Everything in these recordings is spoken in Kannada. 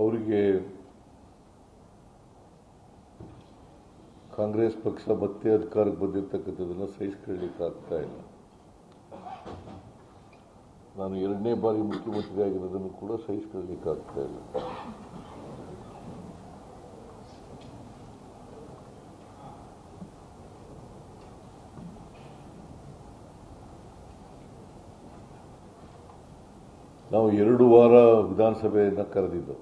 ಅವರಿಗೆ ಕಾಂಗ್ರೆಸ್ ಪಕ್ಷ ಮತ್ತೆ ಅಧಿಕಾರಕ್ಕೆ ಬಂದಿರತಕ್ಕಂಥದ್ದನ್ನು ಸಹಿಸ್ಕೊಳ್ಳಿಕ್ಕೆ ಆಗ್ತಾ ಇಲ್ಲ. ನಾನು ಎರಡನೇ ಬಾರಿ ಮುಖ್ಯಮಂತ್ರಿ ಆಗಿರೋದನ್ನು ಕೂಡ ಸಹಿಸ್ಕೊಳ್ಳಿಕ್ಕೆ ಆಗ್ತಾ ಇಲ್ಲ. ನಾವು ಎರಡು ವಾರ ವಿಧಾನಸಭೆಯನ್ನು ಕರೆದಿದ್ದು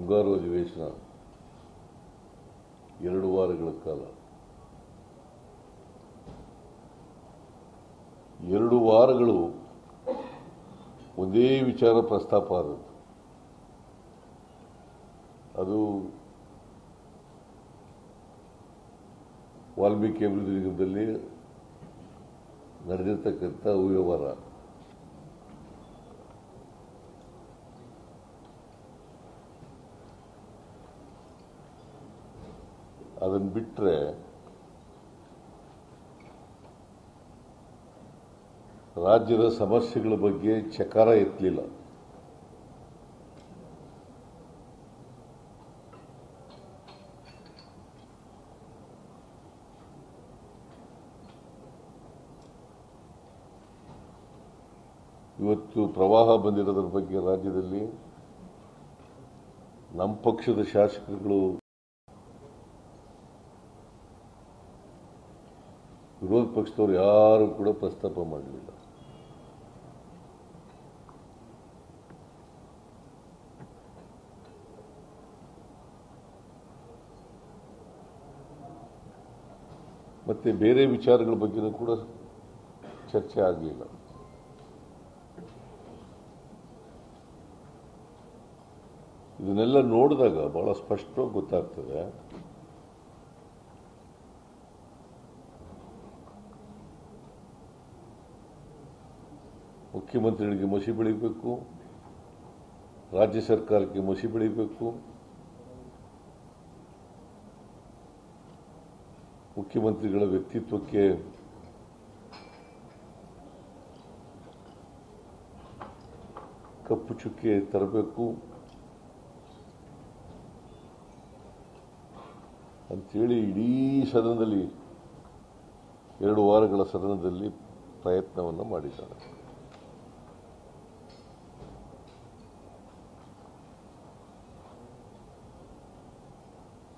ಮುಂಗಾರು ಅಧಿವೇಶನ ಎರಡು ವಾರಗಳ ಕಾಲ. ಎರಡು ವಾರಗಳು ಒಂದೇ ವಿಚಾರ ಪ್ರಸ್ತಾಪ ಆದದ್ದು. ಅದು ವಾಲ್ಮೀಕಿ ಅಭಿವೃದ್ಧಿ ನಿಗಮದಲ್ಲಿ ನಡೆದಿರ್ತಕ್ಕಂಥ ಅವ್ಯವಹಾರ. ಅದನ್ನು ಬಿಟ್ಟರೆ ರಾಜ್ಯದ ಸಮಸ್ಯೆಗಳ ಬಗ್ಗೆ ಚಕಾರ ಎತ್ತಲಿಲ್ಲ. ಇವತ್ತು ಪ್ರವಾಹ ಬಂದಿರೋದ್ರ ಬಗ್ಗೆ ರಾಜ್ಯದಲ್ಲಿ ನಮ್ಮ ಪಕ್ಷದ ಶಾಸಕರುಗಳು ವಿರೋಧ ಪಕ್ಷದವರು ಯಾರು ಕೂಡ ಪ್ರಸ್ತಾಪ ಮಾಡಲಿಲ್ಲ. ಮತ್ತೆ ಬೇರೆ ವಿಚಾರಗಳ ಬಗ್ಗೆನೂ ಕೂಡ ಚರ್ಚೆ ಆಗಲಿಲ್ಲ. ಇದನ್ನೆಲ್ಲ ನೋಡಿದಾಗ ಬಹಳ ಸ್ಪಷ್ಟವಾಗಿ ಗೊತ್ತಾಗ್ತದೆ. ಮುಖ್ಯಮಂತ್ರಿಗಳಿಗೆ ಮಸಿ ಬೆಳೀಬೇಕು, ರಾಜ್ಯ ಸರ್ಕಾರಕ್ಕೆ ಮಸಿ ಬೆಳೀಬೇಕು, ಮುಖ್ಯಮಂತ್ರಿಗಳ ವ್ಯಕ್ತಿತ್ವಕ್ಕೆ ಕಪ್ಪು ಚುಕ್ಕೆ ತರಬೇಕು ಅಂಥೇಳಿ ಇಡೀ ಸದನದಲ್ಲಿ ಎರಡು ವಾರಗಳ ಸದನದಲ್ಲಿ ಪ್ರಯತ್ನವನ್ನು ಮಾಡಿದ್ದಾರೆ.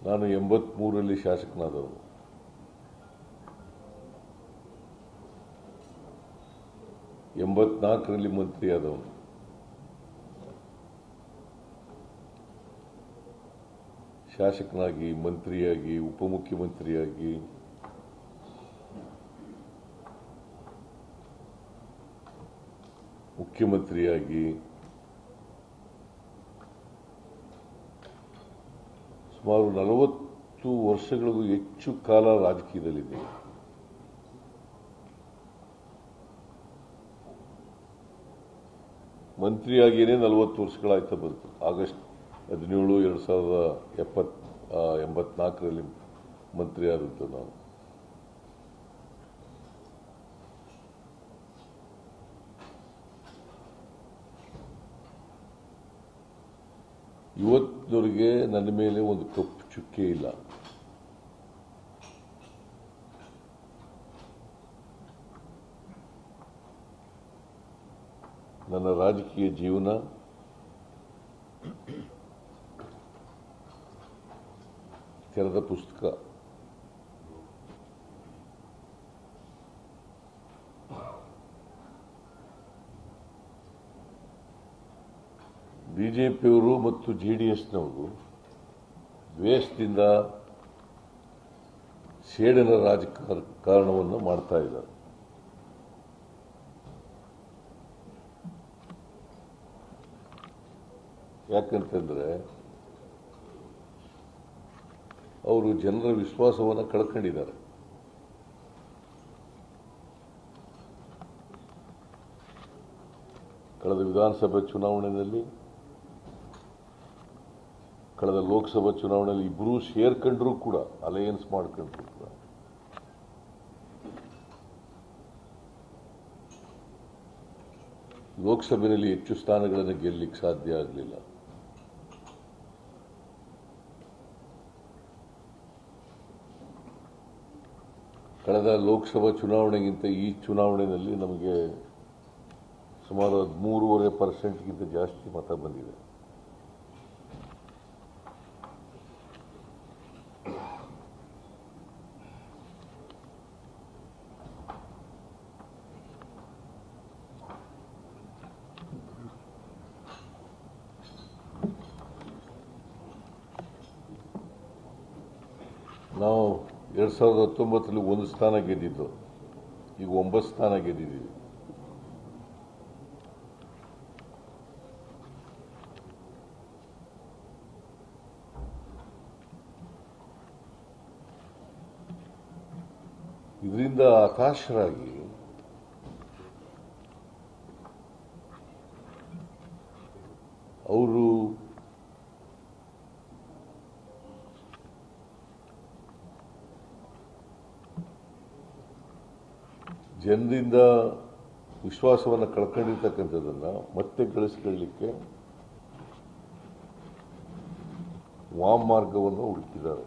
ನಾನು ಎಂಬತ್ಮೂರರಲ್ಲಿ ಶಾಸಕನಾದವನು. ಎಂಬತ್ನಾಲ್ಕರಲ್ಲಿ ಮಂತ್ರಿಯಾದವನು. ಶಾಸಕನಾಗಿ ಮಂತ್ರಿಯಾಗಿ ಉಪಮುಖ್ಯಮಂತ್ರಿಯಾಗಿ. ಮುಖ್ಯಮಂತ್ರಿಯಾಗಿ. ಸುಮಾರು ನಲವತ್ತು ವರ್ಷಗಳಿಗೂ ಹೆಚ್ಚು ಕಾಲ ರಾಜಕೀಯದಲ್ಲಿದೆ. ಮಂತ್ರಿಯಾಗಿಯೇ ನಲವತ್ತು ವರ್ಷಗಳಾಯ್ತಾ ಬಂತು. ಆಗಸ್ಟ್ ಹದಿನೇಳು, ಎರಡು ಸಾವಿರದ ಎಪ್ಪತ್ ಎಂಬತ್ನಾಲ್ಕರಲ್ಲಿ ಮಂತ್ರಿ ಆದದ್ದು ನಾನು. ಇವತ್ತಿನವರೆಗೆ ನನ್ನ ಮೇಲೆ ಒಂದು ಕಪ್ಪು ಚುಕ್ಕೆ ಇಲ್ಲ. ನನ್ನ ರಾಜಕೀಯ ಜೀವನ ತೆರೆದ ಪುಸ್ತಕ. ಬಿಜೆಪಿಯವರು ಮತ್ತು ಜೆ ಡಿ ಎಸ್ನವರು ದ್ವೇಷದಿಂದ ಸೇಡಿನ ರಾಜಕಾರಣವನ್ನು ಮಾಡ್ತಾ ಇದ್ದಾರೆ. ಯಾಕಂತಂದರೆ ಅವರು ಜನರ ವಿಶ್ವಾಸವನ್ನು ಕಳ್ಕೊಂಡಿದ್ದಾರೆ. ಕಳೆದ ವಿಧಾನಸಭೆ ಚುನಾವಣೆಯಲ್ಲಿ ಕಳೆದ ಲೋಕಸಭಾ ಚುನಾವಣೆಯಲ್ಲಿ ಇಬ್ಬರೂ ಸೇರ್ಕೊಂಡ್ರೂ ಕೂಡ ಅಲಯನ್ಸ್ ಮಾಡ್ಕೊಂಡ್ರು ಕೂಡ. ಲೋಕಸಭೆಯಲ್ಲಿ ಹೆಚ್ಚು ಸ್ಥಾನಗಳನ್ನು ಗೆಲ್ಲಲಿಕ್ಕೆ ಸಾಧ್ಯ ಆಗಲಿಲ್ಲ. ಕಳೆದ ಲೋಕಸಭಾ ಚುನಾವಣೆಗಿಂತ ಈ ಚುನಾವಣೆಯಲ್ಲಿ ನಮಗೆ ಸುಮಾರು ಹದಿಮೂರುವರೆ ಪರ್ಸೆಂಟ್ಗಿಂತ ಜಾಸ್ತಿ ಮತ ಬಂದಿದೆ. ನಾವು ಎರಡು ಸಾವಿರದ ಹತ್ತೊಂಬತ್ತರಲ್ಲಿ ಒಂದು ಸ್ಥಾನ ಗೆದ್ದಿದ್ದು ಈಗ ಒಂಬತ್ತು ಸ್ಥಾನ ಗೆದ್ದಿದ್ದೀವಿ. ಇದರಿಂದ ಹತಾಶರಾಗಿ ಅವರು ಜನರಿಂದ ವಿಶ್ವಾಸವನ್ನು ಕಳ್ಕೊಂಡಿರ್ತಕ್ಕಂಥದ್ದನ್ನು ಮತ್ತೆ ಗಳಿಸ್ಕೊಳ್ಳಿಕ್ಕೆ ವಾಮ್ ಮಾರ್ಗವನ್ನು ಹುಡುಕಿದ್ದಾರೆ